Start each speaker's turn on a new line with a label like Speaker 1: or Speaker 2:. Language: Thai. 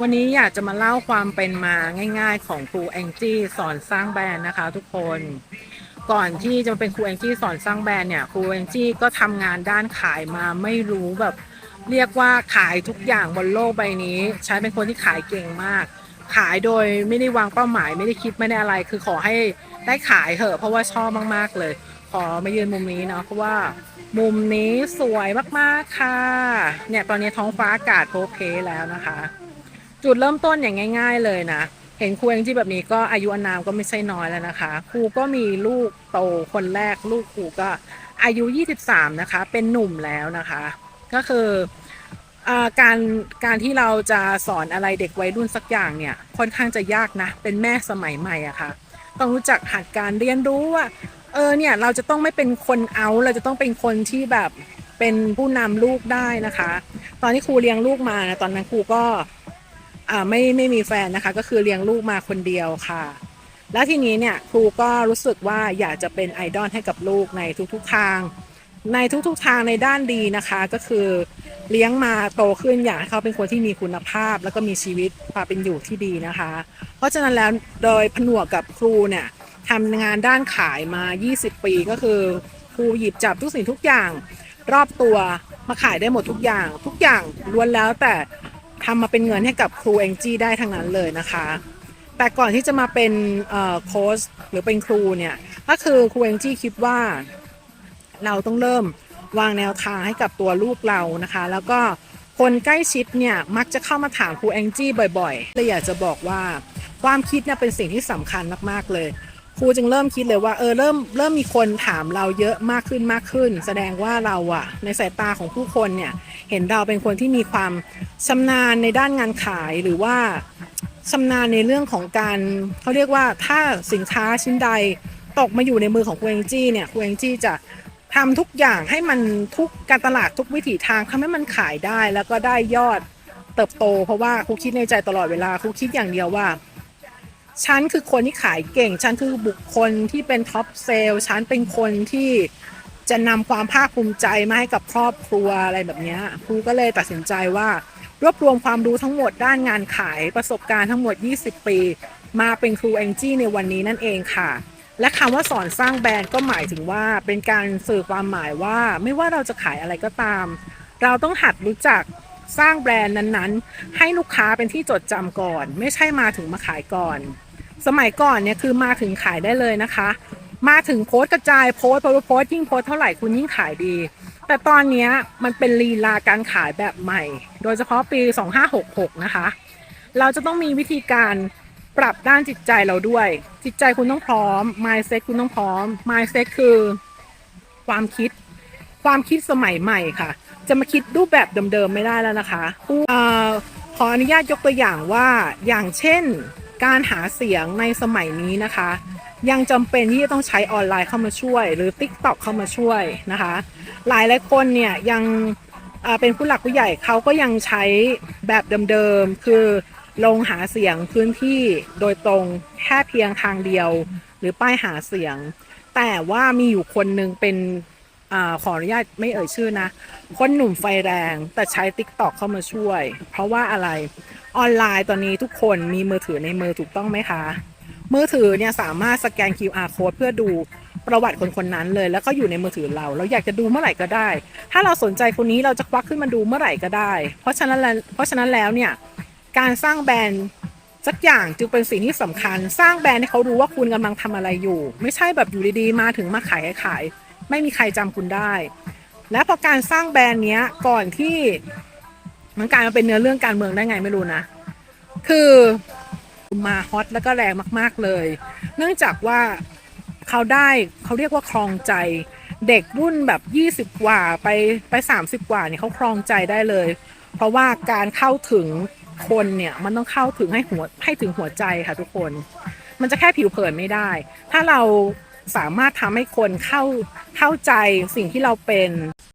Speaker 1: วันนี้อยากจะมาเล่าความเป็นมาง่ายๆ ของครูแองจี้สอนสร้างแบรนด์นะคะทุกคน ก่อนที่จะมาเป็นครูแองจี้สอนสร้างแบรนด์เนี่ยครูแองจี้ก็ทำงานด้านขายมาไม่รู้แบบ เรียกว่าขายทุกอย่างบนโลกใบนี้ฉันเป็นคนที่ขายเก่งมาก ขายโดยไม่ได้วางเป้าหมาย ไม่ได้คิดไม่ได้อะไร คือขอให้ได้ขายเถอะ เพราะว่าชอบมากๆเลย ขอมายืนมุมนี้เนาะเพราะว่ามุมนี้สวยมากๆค่ะ เนี่ยตอนนี้ท้องฟ้าอากาศโพเพแล้วนะคะ จุดเริ่มต้นอย่างง่าย ๆ เลยนะ เห็นครูเองที่แบบนี้ก็อายุอนามก็ไม่ใช่น้อยแล้วนะคะ ครูก็มีลูกโตคนแรกลูกครูก็อายุ 23 นะคะ เป็นหนุ่มแล้วนะคะ ก็คืออการการที่เราจะสอนอะไรเด็กวัยรุ่นสักอย่างเนี่ยค่อนข้างจะยากนะ เป็นแม่สมัยใหม่อะค่ะ ต้องรู้จักหัดการเรียนรู้ว่าเออเนี่ยเราจะต้องไม่เป็นคนเอาเราจะต้องเป็นคนที่แบบเป็นผู้นำลูกได้นะคะ ตอนที่ครูเลี้ยงลูกมานะตอนนั้นครูก็ อ่าไม่ไม่มีแฟนนะคะ ก็คือเลี้ยงลูกมาคนเดียวค่ะ แล้วทีนี้เนี่ยครูก็รู้สึกว่าอยากจะเป็นไอดอลให้กับลูกในทุกๆทาง ในทุกๆทางในด้านดีนะคะ ก็คือเลี้ยงมาโตขึ้นอยากให้เขาเป็นคนที่มีคุณภาพ แล้วก็มีชีวิตความเป็นอยู่ที่ดีนะคะ เพราะฉะนั้นแล้วโดยผนวกกับครูเนี่ยทำงานด้านขายมา 20 ปีก็คือครูหยิบจับทุกสิ่งทุกอย่าง รอบตัวมาขายได้หมดทุกอย่าง ทุกอย่างล้วนแล้วแต่ ทำมาเป็นเงินให้กับครูแองจี้ได้ทั้งนั้นเลยนะคะ แต่ก่อนที่จะมาเป็นโค้ชหรือเป็นครูเนี่ยก็คือครูแองจี้คิดว่า เราต้องเริ่มวางแนวทางให้กับตัวลูกเรานะคะ แล้วก็คนใกล้ชิดเนี่ยมักจะเข้ามาถามครูแองจี้บ่อยๆเลยอยากจะบอกว่าความคิดเนี่ยเป็นสิ่งที่สำคัญมากๆเลย ครูจึงเริ่มคิดเลยว่าเออเริ่มเริ่มมีคนถามเราเยอะมากขึ้นมากขึ้น แสดงว่าเราอะในสายตาของผู้คนเนี่ยเห็นเราเป็นคนที่มีความชำนาญในด้านงานขายหรือว่าชำนาญในเรื่องของการเขาเรียกว่าถ้าสินค้าชิ้นใดตกมาอยู่ในมือของครูเองจี้เนี่ยครูเองจี้จะทำทุกอย่างให้มันทุกการตลาดทุกวิถีทางทำให้มันขายได้แล้วก็ได้ยอดเติบโต เพราะว่าครูคิดในใจตลอดเวลาครูคิดอย่างเดียวว่า ฉันคือคนที่ขายเก่ง ฉันคือบุคคลที่เป็นท็อปเซลล์ฉันเป็นคนที่จะนำความภาคภูมิใจมาให้กับครอบครัวอะไรแบบนี้ครูก็เลยตัดสินใจว่ารวบรวมความรู้ทั้งหมดด้านงานขายประสบการณ์ทั้งหมด 20 ปี มาเป็นครูแองจี้ในวันนี้นั่นเองค่ะ และคำว่าสอนสร้างแบรนด์ก็หมายถึงว่าเป็นการสื่อความหมายว่าไม่ว่าเราจะขายอะไรก็ตาม เราต้องหัดรู้จัก สร้างแบรนด์นั้นๆ ให้ลูกค้าเป็นที่จดจำก่อน ไม่ใช่มาถึงมาขายก่อน สมัยก่อนเนี่ยคือมาถึงขายได้เลยนะคะ มาถึงโพสต์กระจายโพสต์โพสต์โพสต์ยิ่งโพสต์เท่าไหร่คุณยิ่งขายดี แต่ตอนนี้มันเป็นลีลาการขายแบบใหม่ โดยเฉพาะปี 2566 นะคะ เราจะต้องมีวิธีการปรับด้านจิตใจเราด้วย จิตใจคุณต้องพร้อม mindset คุณต้องพร้อม mindset คือ ความคิด ความคิดสมัยใหม่ค่ะ จะมาคิดรูปแบบเดิมๆไม่ได้แล้วนะคะออขออนุญาตยกตัวอย่างว่าอย่างเช่น การหาเสียงในสมัยนี้นะคะ ยังจำเป็นที่จะต้องใช้ออนไลน์เข้ามาช่วย หรือ TikTok เข้ามาช่วยนะคะ หลายหลายคนเนี่ยยังเป็นผู้หลักผู้ใหญ่เขาก็ยังใช้แบบเดิมๆ คือลงหาเสียงพื้นที่โดยตรงแค่เพียงทางเดียว หรือป้ายหาเสียง แต่ว่ามีอยู่คนหนึ่งเป็น อขออนุญาตไม่เอ่ยชื่อนะ คนหนุ่มไฟแรงแต่ใช้ TikTok เข้ามาช่วย เพราะว่าอะไรออนไลน์ตอนนี้ทุกคนมีมือถือในมือถูกต้องไหมคะ มือถือเนี่ยสามารถสแกน QR code เพื่อดูประวัติคนคนนั้นเลย แล้วก็อยู่ในมือถือเรา เราอยากจะดูเมื่อไหร่ก็ได้ ถ้าเราสนใจคนนี้เราจะควักขึ้นมาดูเมื่อไหร่ก็ได้ เพราะฉะนั้นเพราะฉะนั้นแล้วเนี่ยการสร้างแบรนด์สักอย่างจึงเป็นสิ่งที่สำคัญ สร้างแบรนด์ให้เขารู้ว่าคุณกำลังทำอะไรอยู่ ไม่ใช่แบบอยู่ดีๆมาถึงมาขายขาย ไม่มีใครจำคุณได้ และพอการสร้างแบรนด์เนี้ยก่อนที่มันกลายมาเป็นเนื้อเรื่องการเมืองได้ไงไม่รู้นะ คือมาฮอตแล้วก็แรงมาก ๆเลย เนื่องจากว่าเขาได้เขาเรียกว่าครองใจ เด็กรุ่นแบบ 20 กว่าไปไป 30 กว่าเนี่ยเขาครองใจได้เลย เพราะว่าการเข้าถึงคนเนี่ยมันต้องเข้าถึงให้หัวให้ถึงหัวใจค่ะทุกคน มันจะแค่ผิวเผินไม่ได้ ถ้าเรา สามารถทำให้คนเข้าเข้าใจสิ่งที่เราเป็น